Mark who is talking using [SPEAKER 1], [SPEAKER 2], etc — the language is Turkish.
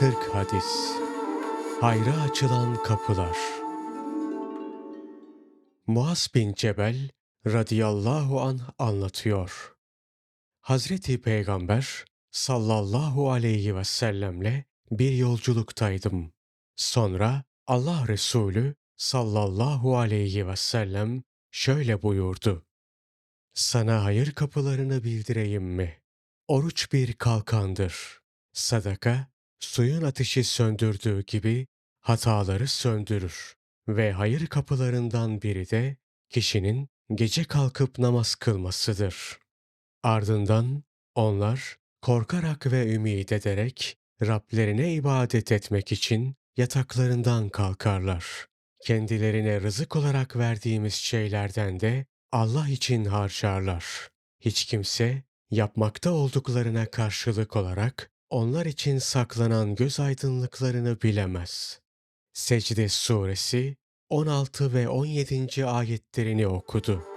[SPEAKER 1] 40 hadis. Hayra açılan kapılar. Muaz bin Cebel radıyallahu an anlatıyor. Hazreti Peygamber sallallahu aleyhi ve sellemle bir yolculuktaydım. Sonra Allah Resulü sallallahu aleyhi ve sellem şöyle buyurdu. Sana hayır kapılarını bildireyim mi? Oruç bir kalkandır. Sadaka, suyun ateşi söndürdüğü gibi hataları söndürür. Ve hayır kapılarından biri de kişinin gece kalkıp namaz kılmasıdır. Ardından onlar korkarak ve ümid ederek Rablerine ibadet etmek için yataklarından kalkarlar. Kendilerine rızık olarak verdiğimiz şeylerden de Allah için harcarlar. Hiç kimse yapmakta olduklarına karşılık olarak onlar için saklanan göz aydınlıklarını bilemez. Secde Suresi 16 ve 17. ayetlerini okudu.